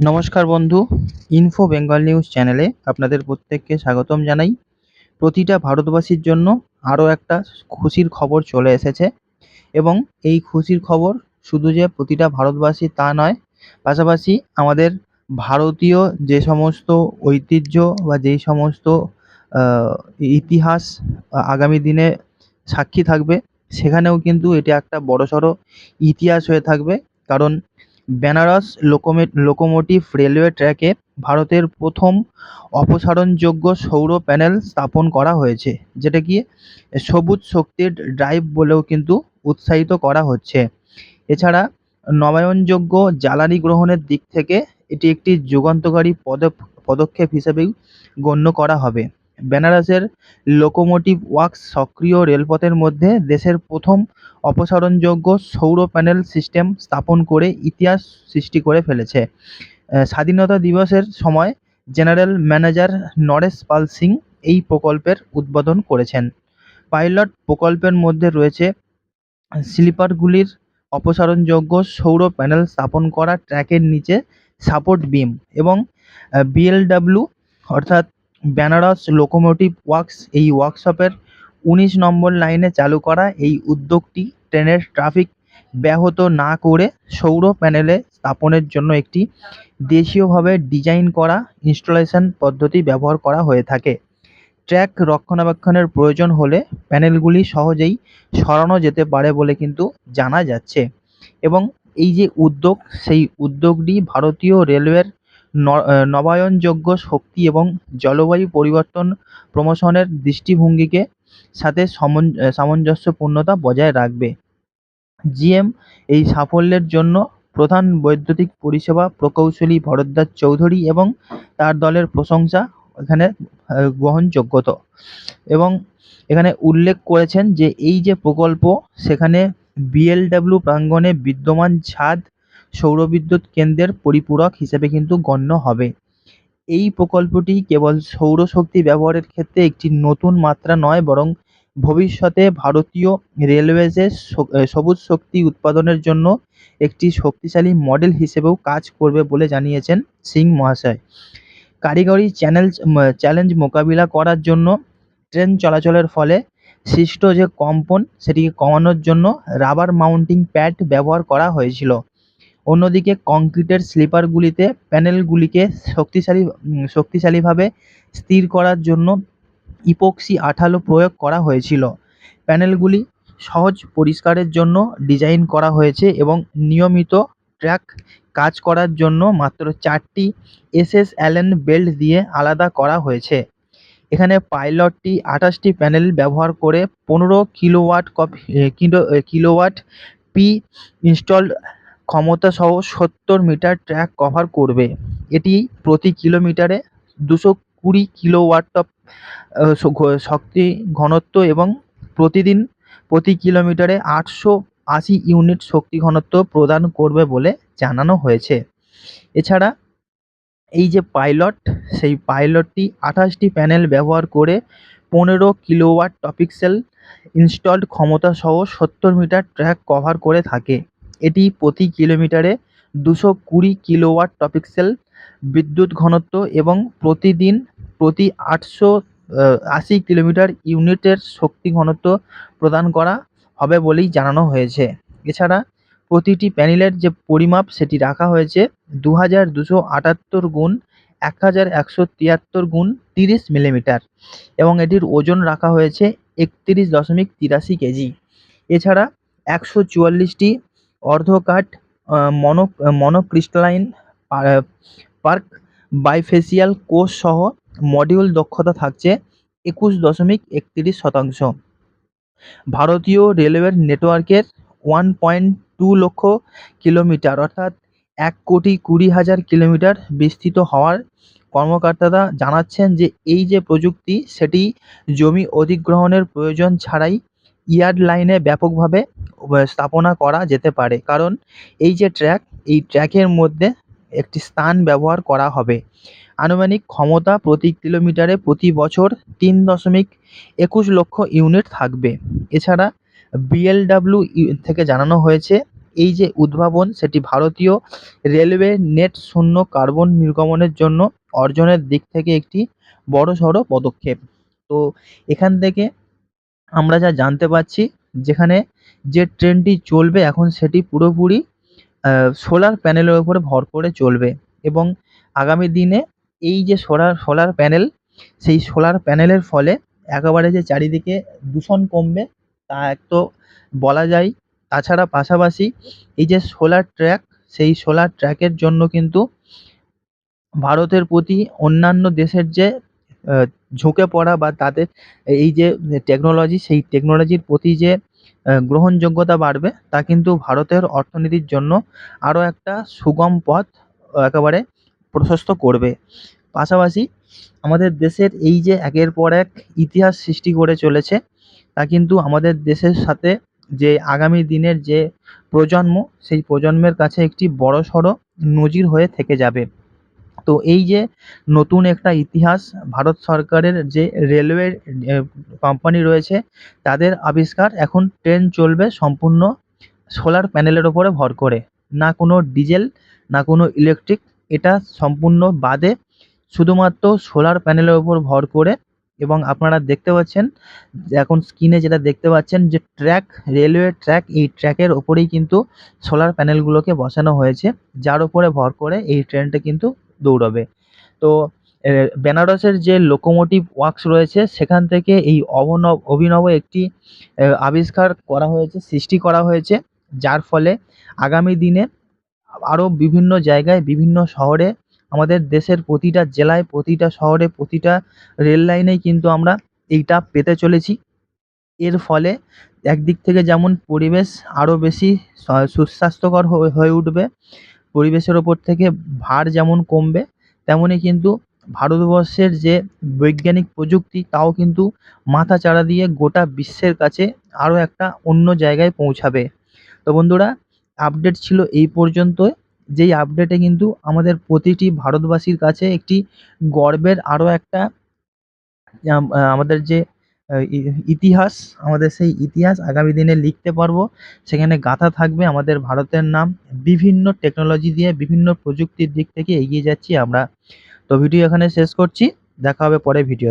নমস্কার বন্ধু info Bengal news চ্যানেলে আপনাদের প্রত্যেককে স্বাগতম জানাই। প্রতিটা ভারতবাসীর জন্য আরও একটা খুশির খবর চলে এসেছে এবং এই খুশির খবর শুধু যে প্রতিটা ভারতবাসী তা নয়, পাশাপাশি আমাদের ভারতীয় যে সমস্ত ঐতিহ্য বা যেই সমস্ত ইতিহাস আগামী দিনে সাক্ষী থাকবে, সেখানেও কিন্তু এটা একটা বড়সড় ইতিহাস হয়ে থাকবে। কারণ বেনারস লোকোমে লোকোমোটিভ রেলওয়ে ট্র্যাকে ভারতের প্রথম অপসারণযোগ্য সৌর প্যানেল স্থাপন করা হয়েছে, যেটা কি সবুজ শক্তির ড্রাইভ বলেও কিন্তু উৎসাহিত করা হচ্ছে। এছাড়া নবায়নযোগ্য জ্বালানি গ্রহণের দিক থেকে এটি একটি যুগান্তকারী পদক্ষেপ হিসেবেই গণ্য করা হবে। বেনারসের লোকোমোটিভ ওয়ার্কস সক্রিয় রেলপথের মধ্যে দেশের প্রথম অপসারণযোগ্য সৌর প্যানেল সিস্টেম স্থাপন করে ইতিহাস সৃষ্টি করে ফেলেছে। স্বাধীনতা দিবসের সময় জেনারেল ম্যানেজার নরেশ পাল সিং এই প্রকল্পের উদ্বোধন করেছেন। পাইলট প্রকল্পের মধ্যে রয়েছে স্লিপারগুলির অপসারণযোগ্য সৌর প্যানেল স্থাপন করা, ট্র্যাকের নিচে সাপোর্ট বিম এবং বিএলডব্লিউ অর্থাৎ বেনারস লোকোমোটিভ ওয়ার্কস, এই ওয়ার্কশপের উনিশ নম্বর লাইনে চালু করা এই উদ্যোগটি ট্রেনের ট্রাফিক ব্যাহত না করে সৌর প্যানেলে স্থাপনের জন্য একটি দেশীয়ভাবে ডিজাইন করা ইনস্টলেশন পদ্ধতি ব্যবহার করা হয়ে থাকে। ট্র্যাক রক্ষণাবেক্ষণের প্রয়োজন হলে প্যানেলগুলি সহজেই সরানো যেতে পারে বলে কিন্তু জানা যাচ্ছে। এবং এই যে উদ্যোগ, সেই উদ্যোগটি ভারতীয় রেলওয়ের নবায়নযোগ্য শক্তি এবং জলবায়ু পরিবর্তন প্রমোশনের দৃষ্টিভঙ্গিকে সাথে সামঞ্জস্যপূর্ণতা বজায় রাখবে। জিএম এই সাফল্যের জন্য প্রধান বৈদ্যুতিক পরিষেবা প্রকৌশলী ভরদ্বাজ চৌধুরী এবং তার দলের প্রশংসা এখানে গ্রহণযোগ্যত। এবং এখানে উল্লেখ করেছেন যে এই যে প্রকল্প, সেখানে বিএলডব্লিউ প্রাঙ্গণে বিদ্যমান ছাদ সৌরবিদ্যুৎ কেন্দ্রের পরিপূরক হিসেবে কিন্তু গণ্য হবে। এই প্রকল্পটি কেবল সৌরশক্তি ব্যবহারের ক্ষেত্রে একটি নতুন মাত্রা নয়, বরং ভবিষ্যতে ভারতীয় রেলওয়েজের সবুজ শক্তি উৎপাদনের জন্য একটি শক্তিশালী মডেল হিসেবেও কাজ করবে বলে জানিয়েছেন সিং মহাশয়। কারিগরি চ্যানেল চ্যালেঞ্জ মোকাবিলা করার জন্য ট্রেন চলাচলের ফলে সৃষ্ট যে কম্পন, সেটিকে কমানোর জন্য রাবার মাউন্টিং প্যাড ব্যবহার করা হয়েছিল। অন্যদিকে কংক্রিটের স্লিপারগুলিতে প্যানেলগুলিকে শক্তিশালী শক্তিশালীভাবে স্থির করার জন্য ইপক্সি আঠালো প্রয়োগ করা হয়েছিল। প্যানেলগুলি সহজ পরিষ্কারের জন্য ডিজাইন করা হয়েছে এবং নিয়মিত ট্র্যাক কাজ করার জন্য মাত্র চারটি এসএস অ্যালেন বেল্ট দিয়ে আলাদা করা হয়েছে। এখানে পাইলটটি আঠাশটি প্যানেল ব্যবহার করে পনেরো কিলোওয়াট কপি কিলো কিলোওয়াট পি ইনস্টলড ক্ষমতা সহ সত্তর মিটার ট্র্যাক কভার করবে। এটি প্রতি কিলোমিটারে দুশো কুড়ি কিলোওয়াট অফ শক্তি ঘনত্ব এবং প্রতিদিন প্রতি কিলোমিটারে আটশো আশি ইউনিট শক্তি ঘনত্ব প্রদান করবে বলে জানানো হয়েছে। এছাড়া এই যে পাইলট সেই পাইলটটি আঠাশটি প্যানেল ব্যবহার করে পনেরো কিলোওয়াট টপিক্সেল ইনস্টলড ক্ষমতা সহ সত্তর মিটার ট্র্যাক কভার করে থাকে। এটি প্রতি কিলোমিটারে দুশো কুড়ি কিলোওয়াট টপিক্সেল বিদ্যুৎ ঘনত্ব এবং প্রতিদিন প্রতি আটশো আশি কিলোমিটার ইউনিটের শক্তি ঘনত্ব প্রদান করা হবে বলেই জানানো হয়েছে। এছাড়া প্রতিটি প্যানেলের যে পরিমাপ সেটি রাখা হয়েছে দু হাজার দুশো আটাত্তর গুণ এক হাজার একশো তিয়াত্তর গুণ তিরিশ মিলিমিটার এবং এটির ওজন রাখা হয়েছে একত্রিশ দশমিক তিরাশি কেজি। এছাড়া একশো চুয়াল্লিশটি অর্ধকাট মনো মনোক্রিস্টালাইন পার্ক, বাইফেসিয়াল কোষ সহ মডিউল দক্ষতা থাকছে একুশ দশমিক একত্রিশ শতাংশ। ভারতীয় রেলওয়ের নেটওয়ার্কের ওয়ান পয়েন্ট টু লক্ষ কিলোমিটার, অর্থাৎ এক কোটি কুড়ি হাজার কিলোমিটার বিস্তৃত হওয়ার কর্মকর্তারা জানাচ্ছেন যে এই যে প্রযুক্তি, সেটি জমি অধিগ্রহণের প্রয়োজন ছাড়াই ইয়ার্ড লাইনে ব্যাপকভাবে স্থাপনা করা যেতে পারে। কারণ এই যে ট্র্যাক, এই ট্র্যাকের মধ্যে একটি স্থান ব্যবহার করা হবে। আনুমানিক ক্ষমতা প্রতি কিলোমিটারে প্রতি বছর তিন দশমিক একুশ লক্ষ ইউনিট থাকবে। এছাড়া বিএলডব্লিউ থেকে জানানো হয়েছে, এই যে উদ্ভাবন, সেটি ভারতীয় রেলওয়ে নেট শূন্য কার্বন নির্গমনের জন্য অর্জনের দিক থেকে একটি বড়সড় পদক্ষেপ। তো এখান থেকে আমরা যা জানতে পারছি, যেখানে যে ট্রেনটি চলবে এখন সেটি পুরোপুরি সোলার প্যানেলের ওপরে ভর করে চলবে এবং আগামী দিনে এই যে সোলার সোলার প্যানেল, সেই সোলার প্যানেলের ফলে একেবারে যে চারিদিকে দূষণ কমবে, তা এক তো বলা যায়। তাছাড়া পাশাপাশি এই যে সোলার ট্র্যাক, সেই সোলার ট্র্যাকের জন্য কিন্তু ভারতের প্রতি অন্যান্য দেশের যে ঝুঁকে পড়া বা তাদের এই যে টেকনোলজি সেই টেকনোলজির প্রতি যে গ্রহণযোগ্যতা বাড়বে, তা কিন্তু ভারতের অর্থনীতির জন্য আরও একটা সুগম পথ একেবারে প্রশস্ত করবে। পাশাপাশি আমাদের দেশের এই যে একের পর এক ইতিহাস সৃষ্টি করে চলেছে, তা কিন্তু আমাদের দেশের সাথে যে আগামী দিনের যে প্রজন্ম, সেই প্রজন্মের কাছে একটি বড়সড় নজির হয়ে থেকে যাবে। তো এই যে নতুন একটা ইতিহাস ভারত সরকারের যে রেলওয়ে কোম্পানি রয়েছে, তাদের আবিষ্কার এখন ট্রেন চলবে সম্পূর্ণ সোলার প্যানেলের ওপরে ভর করে। না কোনো ডিজেল না কোনো ইলেকট্রিক এটা সম্পূর্ণ বাদে শুধুমাত্র সোলার প্যানেলের ওপর ভর করে এবং আপনারা দেখতে পাচ্ছেন, এখন স্ক্রিনে যেটা দেখতে পাচ্ছেন যে ট্র্যাক রেলওয়ে ট্র্যাক এই ট্র্যাকের ওপরেই কিন্তু সোলার প্যানেলগুলোকে বসানো হয়েছে, যার উপরে ভর করে এই ট্রেনটা কিন্তু দৌড়াবে। তো বেনারসের যে লোকোমোটিভ ওয়ার্কস রয়েছে, সেখান থেকে এই অবনব, অভিনব একটি আবিষ্কার করা হয়েছে, সৃষ্টি করা হয়েছে। যার ফলে আগামী দিনে আরও বিভিন্ন জায়গায়, বিভিন্ন শহরে, আমাদের দেশের প্রতিটা জেলায়, প্রতিটা শহরে, প্রতিটা রেল লাইনেই কিন্তু আমরা এইটা পেতে চলেছি। এর ফলে একদিক থেকে যেমন পরিবেশ আরও বেশি সুস্বাস্থ্যকর হয়ে হয়ে উঠবে পরিবেশের ওপর থেকে ভার যেমন কমবে তেমনই কিন্তু ভারতবর্ষের যে বৈজ্ঞানিক প্রযুক্তি, তাও কিন্তু মাথাচাড়া দিয়ে গোটা বিশ্বের কাছে আরও একটা অন্য জায়গায় পৌঁছাবে। তো বন্ধুরা আপডেট ছিল এই পর্যন্তই। যেই আপডেটে কিন্তু আমাদের প্রতিটি ভারতবাসীর কাছে একটি গর্বের আরও একটা আমাদের যে ইতিহাস, আমাদের সেই ইতিহাস আগামী দিনে লিখতে পারব। সেখানে গাঁথা থাকবে আমাদের ভারতের নাম, বিভিন্ন টেকনোলজি দিয়ে বিভিন্ন প্রযুক্তির দিক থেকে এগিয়ে যাচ্ছি আমরা। তো ভিডিও এখানে শেষ করছি, দেখা হবে পরে ভিডিও